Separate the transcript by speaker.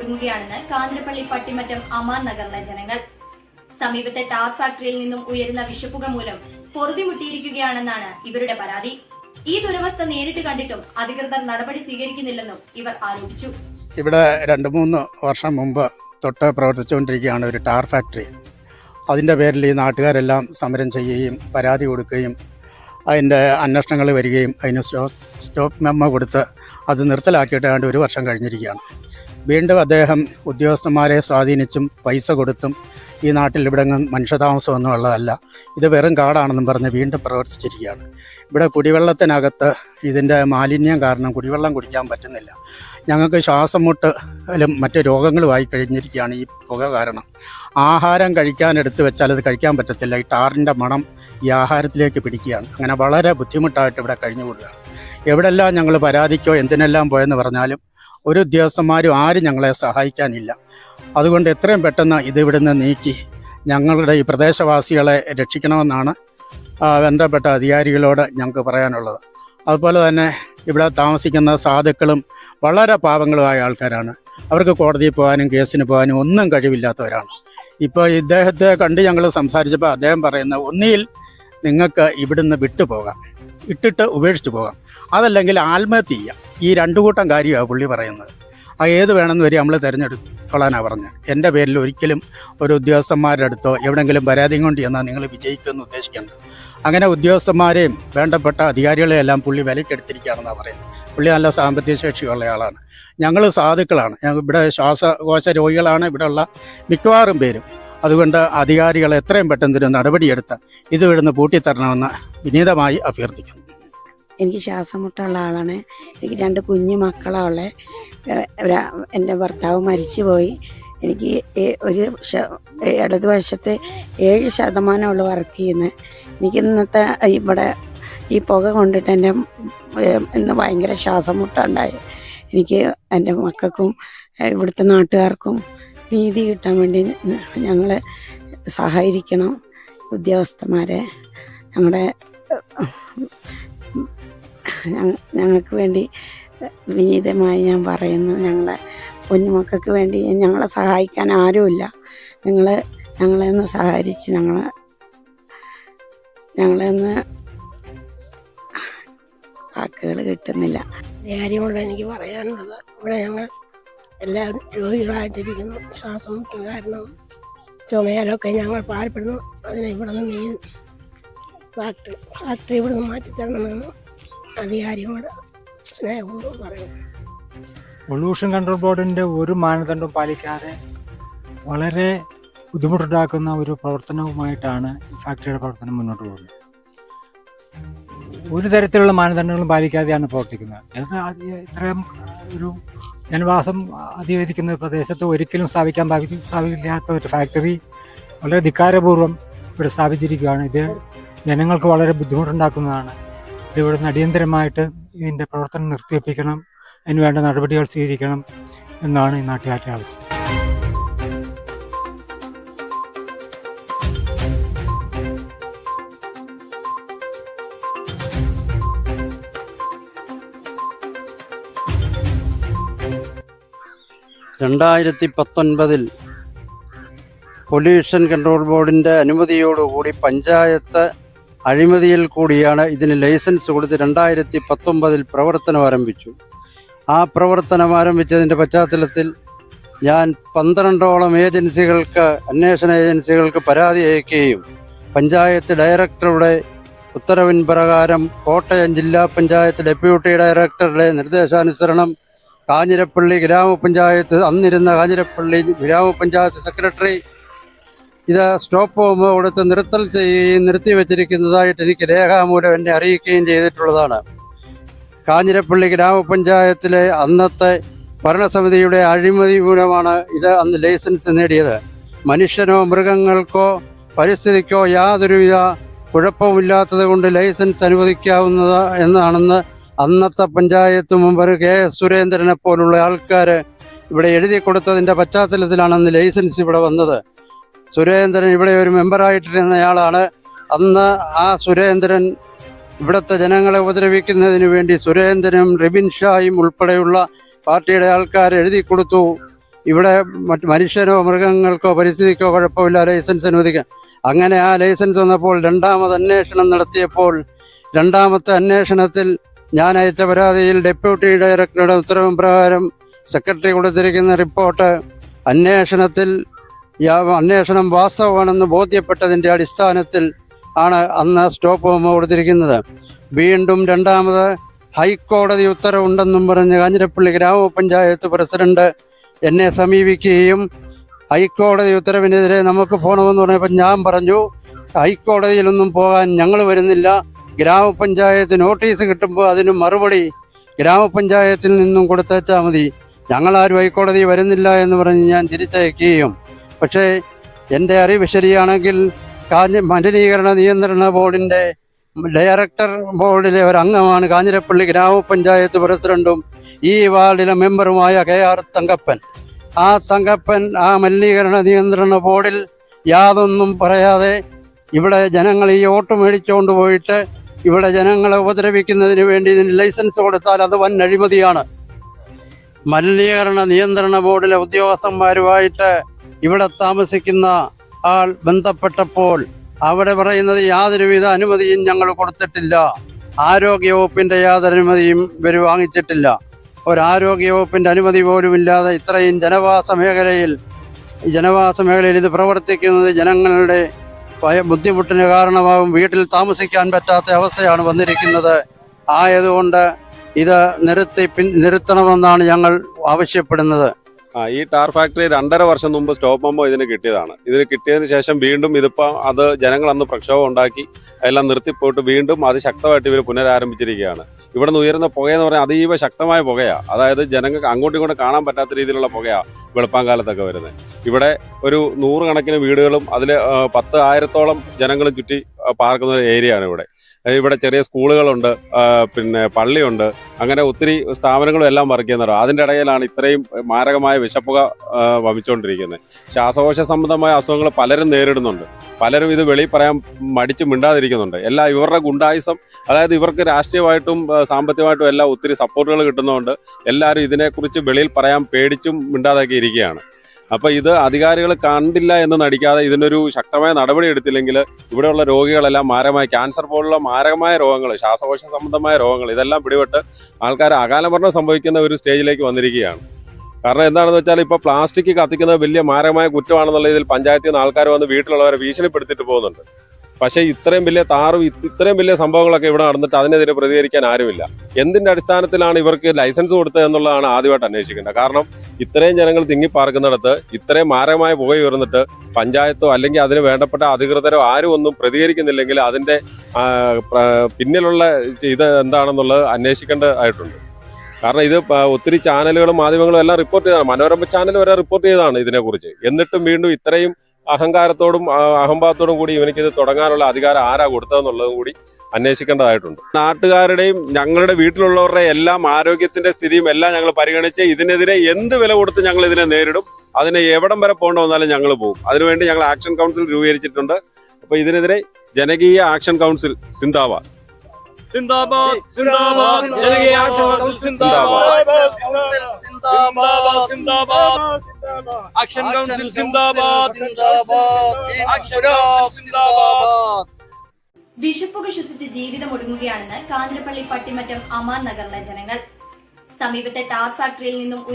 Speaker 1: ഒടുങ്ങുകയാണെന്ന് കാഞ്ഞിരപ്പള്ളി പട്ടിമറ്റം അമാൻ നഗറിലെ ജനങ്ങൾ. സമീപത്തെ ടാർ ഫാക്ടറിയിൽ നിന്നും ഉയരുന്ന വിഷപ്പുക മൂലം പൊറുതിമുട്ടിയിരിക്കുകയാണെന്നാണ് ഇവരുടെ പരാതി. ഈ ദുരവസ്ഥ നേരിട്ട് കണ്ടിട്ടും അധികൃതർ നടപടി സ്വീകരിക്കുന്നില്ലെന്നും ഇവർ ആരോപിച്ചു.
Speaker 2: ഇവിടെ രണ്ട് മൂന്ന് വർഷം മുമ്പ് തൊട്ട് പ്രവർത്തിച്ചുകൊണ്ടിരിക്കുകയാണ് ഒരു ടാർ ഫാക്ടറി. അതിന്റെ പേരിൽ ഈ നാട്ടുകാരെല്ലാം സമരം ചെയ്യുകയും പരാതി കൊടുക്കുകയും അതിന്റെ അന്വേഷണങ്ങൾ വരികയും അതിന് സ്റ്റോ സ്റ്റോപ്പ് മെമ്മ കൊടുത്ത് അത് നിർത്തലാക്കിയിട്ട് ഏതാണ്ട് ഒരു വർഷം കഴിഞ്ഞിരിക്കുകയാണ്. വീണ്ടും അദ്ദേഹം ഉദ്യോഗസ്ഥന്മാരെ സ്വാധീനിച്ചും പൈസ കൊടുത്തും ഈ നാട്ടിൽ ഇവിടെ മനുഷ്യതാമസമൊന്നും ഉള്ളതല്ല. ഇത് വെറും കാടാണെന്നും പറഞ്ഞ് വീണ്ടും പ്രവർത്തിച്ചിരിക്കുകയാണ്. ഇവിടെ കുടിവെള്ളത്തിനകത്ത് ഇതിന്റെ മാലിന്യം കാരണം കുടിവെള്ളം കുടിക്കാൻ പറ്റുന്നില്ല. ഞങ്ങൾക്ക് ശ്വാസം മുട്ടലും മറ്റ് രോഗങ്ങളുമായി കഴിഞ്ഞിരിക്കുകയാണ് ഈ പുക കാരണം. ആഹാരം കഴിക്കാൻ എടുത്തു വെച്ചാൽ അത് കഴിക്കാൻ പറ്റത്തില്ല. ഈ ടാറിന്റെ മണം ഈ ആഹാരത്തിലേക്ക് പിടിക്കുകയാണ്. അങ്ങനെ വളരെ ബുദ്ധിമുട്ടായിട്ട് ഇവിടെ കഴിഞ്ഞുകൂടുകയാണ്. എവിടെല്ലാം ഞങ്ങൾ പരാതിക്കോ എന്തിനെല്ലാം പോയെന്ന് പറഞ്ഞാലും ഒരു ഉദ്യോഗസ്ഥന്മാരും ആരും ഞങ്ങളെ സഹായിക്കാനില്ല. അതുകൊണ്ട് എത്രയും പെട്ടെന്ന് ഇത് ഇവിടുന്ന് നീക്കി ഞങ്ങളുടെ ഈ പ്രദേശവാസികളെ രക്ഷിക്കണമെന്നാണ് ബന്ധപ്പെട്ട അധികാരികളോട് ഞങ്ങൾക്ക് പറയാനുള്ളത്. അതുപോലെ തന്നെ ഇവിടെ താമസിക്കുന്ന സാധുക്കളും വളരെ പാവങ്ങളുമായ ആൾക്കാരാണ്. അവർക്ക് കോടതിയിൽ പോകാനും കേസിന് പോകാനും ഒന്നും കഴിവില്ലാത്തവരാണ്. ഇപ്പോൾ ഇദ്ദേഹത്തെ കണ്ട് ഞങ്ങൾ സംസാരിച്ചപ്പോൾ അദ്ദേഹം പറയുന്ന ഒന്നിയിൽ നിങ്ങൾക്ക് ഇവിടുന്ന് വിട്ടുപോകാം ഇട്ടിട്ട് ഉപേക്ഷിച്ച് പോകാം. അതല്ലെങ്കിൽ ആത്മഹത്യ ചെയ്യാം. ഈ രണ്ടു കൂട്ടം കാര്യമാണ് പുള്ളി പറയുന്നത്. ആ ഏത് വേണമെന്ന് വരെ നമ്മൾ തിരഞ്ഞെടുത്തോളാനാണ് പറഞ്ഞത്. എന്റെ പേരിൽ ഒരിക്കലും ഒരു ഉദ്യോഗസ്ഥന്മാരുടെ അടുത്തോ എവിടെയെങ്കിലും പരാതിയും കൊണ്ട് ചെന്നാൽ നിങ്ങൾ വിജയിക്കുമെന്ന് ഉദ്ദേശിക്കേണ്ട. അങ്ങനെ ഉദ്യോഗസ്ഥന്മാരെയും വേണ്ടപ്പെട്ട അധികാരികളെയെല്ലാം പുള്ളി വിലക്കെടുത്തിരിക്കുകയാണെന്നാണ് പറയുന്നത്. പുള്ളി നല്ല സാമ്പത്തിക ശേഷിയുള്ള ആളാണ്. ഞങ്ങൾ സാധുക്കളാണ്. ഞങ്ങൾ ഇവിടെ ശ്വാസകോശ രോഗികളാണ് ഇവിടെയുള്ള മിക്കവാറും പേരും. അതുകൊണ്ട് അധികാരികൾ എത്രയും പെട്ടെന്ന് നടപടിയെടുത്ത് ഇത് ഇവിടുന്ന് പൂട്ടിത്തരണമെന്ന് വിനീതമായി അഭ്യർത്ഥിക്കുന്നു.
Speaker 3: എനിക്ക് ശ്വാസം മുട്ടുള്ള ആളാണ്. എനിക്ക് രണ്ട് കുഞ്ഞു മക്കളാണ് ഉള്ളത് എന്റെ ഭർത്താവ് മരിച്ചു പോയി എനിക്ക് ഒരു ഇടതുവശത്ത് ഏഴ് ശതമാനമുള്ള വർക്ക് ചെയ്യുന്നത് എനിക്ക് ഇന്നത്തെ ഇവിടെ ഈ പുക കൊണ്ടിട്ട് എന്റെ ഇന്ന് ഭയങ്കര ശ്വാസം മുട്ടുണ്ടായി എനിക്ക് എന്റെ മക്കൾക്കും ഇവിടുത്തെ നാട്ടുകാർക്കും നീതി കിട്ടാൻ വേണ്ടി ഞങ്ങൾ സഹായിക്കണം ഉദ്യോഗസ്ഥന്മാരെ. ഞങ്ങളുടെ ഞങ്ങ- ഞങ്ങൾക്ക് വേണ്ടി വിനീതമായി ഞാൻ പറയുന്നു. ഞങ്ങളെ കുഞ്ഞുമക്കൾക്ക് വേണ്ടി ഞങ്ങളെ സഹായിക്കാൻ ആരുമില്ല. നിങ്ങൾ ഞങ്ങളെ ഒന്ന് സഹകരിച്ച് ഞങ്ങളെ ഞങ്ങളെ ഒന്ന് വാക്കുകൾ കിട്ടുന്നില്ല.
Speaker 4: കാര്യമുള്ള എനിക്ക് പറയാനുള്ളത് ഇവിടെ ഞങ്ങൾ എല്ലാവരും രോഗികളായിട്ടിരിക്കുന്നു. ശ്വാസം മുട്ടും കാരണം ചുമയാലൊക്കെ ഞങ്ങൾ പാൽപ്പെടുന്നു. അതിനെ ഇവിടെ നിന്ന് ഫാക്ടറി ഫാക്ടറി ഇവിടെ നിന്ന് മാറ്റിത്തരണമെന്ന് അധികാരിയോട് സ്നേഹപൂർവം പറയുന്നു.
Speaker 5: പൊല്യൂഷൻ കൺട്രോൾ ബോർഡിന്റെ ഒരു മാനദണ്ഡവും പാലിക്കാതെ വളരെ ബുദ്ധിമുട്ടുണ്ടാക്കുന്ന ഒരു പ്രവർത്തനവുമായിട്ടാണ് ഈ ഫാക്ടറിയുടെ പ്രവർത്തനം മുന്നോട്ട് പോകുന്നത്. ഒരു തരത്തിലുള്ള മാനദണ്ഡങ്ങളും പാലിക്കാതെയാണ് പ്രവർത്തിക്കുന്നത്. അത് ഇത്രയും ഒരു ജനവാസം അധികരിക്കുന്ന പ്രദേശത്ത് ഒരിക്കലും സ്ഥാപിക്കാൻ പാകി- സാധിക്കാത്ത ഒരു ഫാക്ടറി വളരെ ധിക്കാരപൂർവം ഇവിടെ സ്ഥാപിച്ചിരിക്കുകയാണ്. ഇത് ജനങ്ങൾക്ക് വളരെ ബുദ്ധിമുട്ടുണ്ടാക്കുന്നതാണ്. ഇത് ഇവിടുന്ന് അടിയന്തരമായിട്ട് ഇതിന്റെ പ്രവർത്തനം നിർത്തിവെപ്പിക്കണം. അതിന് വേണ്ട നടപടികൾ സ്വീകരിക്കണം എന്നാണ് ഈ നാട്ടുകാരുടെ ആവശ്യം.
Speaker 6: രണ്ടായിരത്തി പത്തൊൻപതിൽ പൊല്യൂഷൻ കൺട്രോൾ ബോർഡിന്റെ അനുമതിയോടുകൂടി പഞ്ചായത്ത് അഴിമതിയിൽ കൂടിയാണ് ഇതിന് ലൈസൻസ് കൊടുത്ത് രണ്ടായിരത്തി പത്തൊമ്പതിൽ പ്രവർത്തനം ആരംഭിച്ചു. ആ പ്രവർത്തനം ആരംഭിച്ചതിന്റെ പശ്ചാത്തലത്തിൽ ഞാൻ പന്ത്രണ്ടോളം ഏജൻസികൾക്ക് അന്വേഷണ ഏജൻസികൾക്ക് പരാതി അയക്കുകയും പഞ്ചായത്ത് ഡയറക്ടറുടെ ഉത്തരവിൻ പ്രകാരം കോട്ടയം ജില്ലാ പഞ്ചായത്ത് ഡെപ്യൂട്ടി ഡയറക്ടറുടെ നിർദ്ദേശാനുസരണം കാഞ്ഞിരപ്പള്ളി ഗ്രാമപഞ്ചായത്ത് അന്നിരുന്ന കാഞ്ഞിരപ്പള്ളി ഗ്രാമപഞ്ചായത്ത് സെക്രട്ടറി ഇത് സ്റ്റോപ്പ് കൊടുത്ത് നിർത്തൽ ചെയ്യുകയും നിർത്തി വെച്ചിരിക്കുന്നതായിട്ട് എനിക്ക് രേഖാമൂലം എന്നെ അറിയിക്കുകയും ചെയ്തിട്ടുള്ളതാണ്. കാഞ്ഞിരപ്പള്ളി ഗ്രാമപഞ്ചായത്തിലെ അന്നത്തെ ഭരണസമിതിയുടെ അഴിമതി മൂലമാണ് ഇത് അന്ന് ലൈസൻസ് നേടിയത്. മനുഷ്യനോ മൃഗങ്ങൾക്കോ പരിസ്ഥിതിക്കോ യാതൊരുവിധ കുഴപ്പമില്ലാത്തത് കൊണ്ട് ലൈസൻസ് അനുവദിക്കാവുന്നത് എന്നാണെന്ന് അന്നത്തെ പഞ്ചായത്ത് മുമ്പ് കെ എസ് സുരേന്ദ്രനെ പോലുള്ള ആൾക്കാർ ഇവിടെ എഴുതി കൊടുത്തതിന്റെ പശ്ചാത്തലത്തിലാണ് അന്ന് ലൈസൻസ് ഇവിടെ വന്നത്. സുരേന്ദ്രൻ ഇവിടെ ഒരു മെമ്പറായിട്ടിരുന്നയാളാണ്. അന്ന് ആ സുരേന്ദ്രൻ ഇവിടുത്തെ ജനങ്ങളെ ഉപദ്രവിക്കുന്നതിന് വേണ്ടി സുരേന്ദ്രനും റിബിൻ ഷായും ഉൾപ്പെടെയുള്ള പാർട്ടിയുടെ ആൾക്കാർ എഴുതി കൊടുത്തു. ഇവിടെ മറ്റ് മനുഷ്യനോ മൃഗങ്ങൾക്കോ പരിസ്ഥിതിക്കോ കുഴപ്പമില്ല ലൈസൻസ് അനുവദിക്കാൻ അങ്ങനെ ആ ലൈസൻസ് വന്നപ്പോൾ രണ്ടാമത് അന്വേഷണം നടത്തിയപ്പോൾ രണ്ടാമത്തെ അന്വേഷണത്തിൽ ഞാൻ അയച്ച പരാതിയിൽ ഡെപ്യൂട്ടി ഡയറക്ടറുടെ ഉത്തരവ് പ്രകാരം സെക്രട്ടറി കൊടുത്തിരിക്കുന്ന റിപ്പോർട്ട് അന്വേഷണത്തിൽ യാ- അന്വേഷണം വാസ്തവമാണെന്ന് ബോധ്യപ്പെട്ടതിന്റെ അടിസ്ഥാനത്തിൽ ആണ് അന്ന് സ്റ്റോപ്പ് ഹോമ കൊടുത്തിരിക്കുന്നത്. വീണ്ടും രണ്ടാമത് ഹൈക്കോടതി ഉത്തരവുണ്ടെന്നും പറഞ്ഞ് കാഞ്ഞിരപ്പള്ളി ഗ്രാമപഞ്ചായത്ത് പ്രസിഡന്റ് എന്നെ സമീപിക്കുകയും ഹൈക്കോടതി ഉത്തരവിനെതിരെ നമുക്ക് പോകണമെന്ന് പറഞ്ഞപ്പോൾ ഞാൻ പറഞ്ഞു ഹൈക്കോടതിയിലൊന്നും പോകാൻ ഞങ്ങൾ വരുന്നില്ല. ഗ്രാമപഞ്ചായത്ത് നോട്ടീസ് കിട്ടുമ്പോൾ അതിന് മറുപടി ഗ്രാമപഞ്ചായത്തിൽ നിന്നും കൊടുത്തേച്ചാൽ മതി. ഞങ്ങളാരും ഹൈക്കോടതി വരുന്നില്ല എന്ന് പറഞ്ഞ് ഞാൻ തിരിച്ചയക്കുകയും പക്ഷേ എന്റെ അറിവ് ശരിയാണെങ്കിൽ കാഞ്ഞ മലിനീകരണ നിയന്ത്രണ ബോർഡിന്റെ ഡയറക്ടർ ബോർഡിലെ ഒരു അംഗമാണ് കാഞ്ഞിരപ്പള്ളി ഗ്രാമപഞ്ചായത്ത് പ്രസിഡന്റും ഈ വാർഡിലെ മെമ്പറുമായ കെ ആർ തങ്കപ്പൻ. ആ തങ്കപ്പൻ ആ മലിനീകരണ നിയന്ത്രണ ബോർഡിൽ യാതൊന്നും പറയാതെ ഇവിടെ ജനങ്ങൾ ഈ ഓട്ട് മേടിച്ചുകൊണ്ട് പോയിട്ട് ഇവിടെ ജനങ്ങളെ ഉപദ്രവിക്കുന്നതിന് വേണ്ടി ഇതിന് ലൈസൻസ് കൊടുത്താൽ അത് വൻ അഴിമതിയാണ്. മലിനീകരണ നിയന്ത്രണ ബോർഡിലെ ഉദ്യോഗസ്ഥന്മാരുമായിട്ട് ഇവിടെ താമസിക്കുന്ന ആൾ ബന്ധപ്പെട്ടപ്പോൾ അവിടെ പറയുന്നത് യാതൊരുവിധ അനുമതിയും ഞങ്ങൾ കൊടുത്തിട്ടില്ല. ആരോഗ്യവകുപ്പിന്റെ യാതൊരു അനുമതിയും ഇവർ വാങ്ങിച്ചിട്ടില്ല. ഒരാരോഗ്യവകുപ്പിന്റെ അനുമതി പോലുമില്ലാതെ ഇത്രയും ജനവാസ മേഖലയിൽ ജനവാസ മേഖലയിൽ ഇത് പ്രവർത്തിക്കുന്നത് ജനങ്ങളുടെ ബുദ്ധിമുട്ടിന് കാരണമാകും വീട്ടിൽ താമസിക്കാൻ പറ്റാത്ത അവസ്ഥയാണ് വന്നിരിക്കുന്നത്. ആയതുകൊണ്ട് ഇത് നിർത്തി പിൻ നിർത്തണമെന്നാണ് ഞങ്ങൾ ആവശ്യപ്പെടുന്നത്.
Speaker 7: ആ ഈ ടാർ ഫാക്ടറി രണ്ടര വർഷം മുമ്പ് സ്റ്റോപ്പ് പമ്പോ ഇതിന് കിട്ടിയതാണ്. ഇതിന് കിട്ടിയതിന് ശേഷം വീണ്ടും ഇതിപ്പോൾ അത് ജനങ്ങൾ അന്ന് പ്രക്ഷോഭം ഉണ്ടാക്കി എല്ലാം നിർത്തിപ്പോയിട്ട് വീണ്ടും അത് ശക്തമായിട്ട് ഇവർ പുനരാരംഭിച്ചിരിക്കുകയാണ്. ഇവിടെ നിന്ന് ഉയരുന്ന പുകയെന്ന് പറഞ്ഞാൽ അതീവ ശക്തമായ പുകയാണ് അതായത് ജനങ്ങൾക്ക് അങ്ങോട്ടും ഇങ്ങോട്ടും കാണാൻ പറ്റാത്ത രീതിയിലുള്ള പുകയാണ് വെളുപ്പാങ്കാലത്തൊക്കെ വരുന്നത്. ഇവിടെ ഒരു നൂറുകണക്കിന് വീടുകളും അതിൽ പത്ത് ആയിരത്തോളം ജനങ്ങളും ചുറ്റി പാർക്കുന്ന ഒരു ഏരിയയാണ് ഇവിടെ. ഇവിടെ ചെറിയ സ്കൂളുകളുണ്ട് പിന്നെ പള്ളിയുണ്ട്. അങ്ങനെ ഒത്തിരി സ്ഥാപനങ്ങളും എല്ലാം വർക്ക് ചെയ്യുന്നുണ്ട്. അതിന്റെ ഇടയിലാണ് ഇത്രയും മാരകമായ വിഷപ്പുക വമിച്ചുകൊണ്ടിരിക്കുന്നത്. ശ്വാസകോശ സംബന്ധമായ അസുഖങ്ങൾ പലരും നേരിടുന്നുണ്ട്. പലരും ഇത് വെളിയിൽ പറയാൻ മടിച്ച് മിണ്ടാതിരിക്കുന്നുണ്ട്. എല്ലാ ഇവരുടെ ഗുണ്ടായുസം അതായത് ഇവർക്ക് രാഷ്ട്രീയമായിട്ടും സാമ്പത്തികമായിട്ടും എല്ലാം ഒത്തിരി സപ്പോർട്ടുകൾ കിട്ടുന്നതുകൊണ്ട് എല്ലാവരും ഇതിനെക്കുറിച്ച് വെളിയിൽ പറയാൻ പേടിച്ചും മിണ്ടാതാക്കി ഇരിക്കുകയാണ് അപ്പൊ ഇത് അധികാരികൾ കണ്ടില്ല എന്ന് നടിക്കാതെ ഇതിനൊരു ശക്തമായ നടപടി എടുത്തില്ലെങ്കിൽ ഇവിടെയുള്ള രോഗികളെല്ലാം മാരകമായ ക്യാൻസർ പോലുള്ള മാരകമായ രോഗങ്ങൾ ശ്വാസകോശ സംബന്ധമായ രോഗങ്ങൾ ഇതെല്ലാം പിടിപെട്ട് ആൾക്കാർ അകാലമരണം സംഭവിക്കുന്ന ഒരു സ്റ്റേജിലേക്ക് വന്നിരിക്കുകയാണ്. കാരണം എന്താണെന്ന് വെച്ചാൽ ഇപ്പോൾ പ്ലാസ്റ്റിക് കത്തിക്കുന്നത് വലിയ മാരകമായ കുറ്റമാണെന്നുള്ള ഇതിൽ പഞ്ചായത്തിൽ നിന്ന് ആൾക്കാർ വന്ന് വീട്ടിലുള്ളവരെ ഭീഷണിപ്പെടുത്തിയിട്ട് പോകുന്നുണ്ട്. പക്ഷേ ഇത്രയും വലിയ താറും ഇത്രയും വലിയ സംഭവങ്ങളൊക്കെ ഇവിടെ നടന്നിട്ട് അതിനെതിരെ പ്രതികരിക്കാൻ ആരുമില്ല. എന്തിന്റെ അടിസ്ഥാനത്തിലാണ് ഇവർക്ക് ലൈസൻസ് കൊടുത്തത് എന്നുള്ളതാണ് ആദ്യമായിട്ട് അന്വേഷിക്കേണ്ടത്. കാരണം ഇത്രയും ജനങ്ങൾ തിങ്ങിപ്പാർക്കുന്നിടത്ത് ഇത്രയും മാരകമായ പുക ഉയർന്നിട്ട് പഞ്ചായത്തോ അല്ലെങ്കിൽ അതിന് വേണ്ടപ്പെട്ട അധികൃതരോ ആരും ഒന്നും പ്രതികരിക്കുന്നില്ലെങ്കിൽ അതിന്റെ പിന്നിലുള്ള ഇത് എന്താണെന്നുള്ളത് അന്വേഷിക്കേണ്ടതായിട്ടുണ്ട്. കാരണം ഇത് ഒത്തിരി ചാനലുകളും മാധ്യമങ്ങളും എല്ലാം റിപ്പോർട്ട് ചെയ്താണ് മനോരമ ചാനൽ വരെ റിപ്പോർട്ട് ചെയ്താണ് ഇതിനെക്കുറിച്ച്. എന്നിട്ടും വീണ്ടും ഇത്രയും അഹങ്കാരത്തോടും അഹംഭാവത്തോടും കൂടി ഇവനിക്കിത് തുടങ്ങാനുള്ള അധികാരം ആരാ കൊടുത്തതെന്നുള്ളതും കൂടി അന്വേഷിക്കേണ്ടതായിട്ടുണ്ട്. നാട്ടുകാരുടെയും ഞങ്ങളുടെ വീട്ടിലുള്ളവരുടെ എല്ലാം ആരോഗ്യത്തിന്റെ സ്ഥിതിയും എല്ലാം ഞങ്ങൾ പരിഗണിച്ച് ഇതിനെതിരെ എന്ത് വില കൊടുത്ത് ഞങ്ങൾ ഇതിനെ നേരിടും അതിനെ എവിടം വരെ പോകേണ്ട വന്നാലും ഞങ്ങൾ പോകും. അതിനുവേണ്ടി ഞങ്ങൾ ആക്ഷൻ കൗൺസിൽ രൂപീകരിച്ചിട്ടുണ്ട്. അപ്പോൾ ഇതിനെതിരെ ജനകീയ ആക്ഷൻ കൗൺസിൽ സിന്ദാബാദ്.
Speaker 8: സിന്ദാബാദ് സിന്ദാബാദ് ജനകീയ ആക്ഷൻ സിന്ദാബാദ് സിന്ദാബാദ്. ആക്ഷൻ കൗൺസിൽ സിന്ദാബാദ്. സിന്ദാബാദ്.
Speaker 1: വിഷപ്പുക ശ്വസിച്ച് ജീവിതം ഒടുങ്ങുകയാണെന്ന് കാഞ്ഞിരപ്പള്ളി പട്ടിമറ്റം അമാൻ നഗറിലെ ജനങ്ങൾ. സമീപത്തെ ടാർ ഫാക്ടറിയിൽ നിന്നും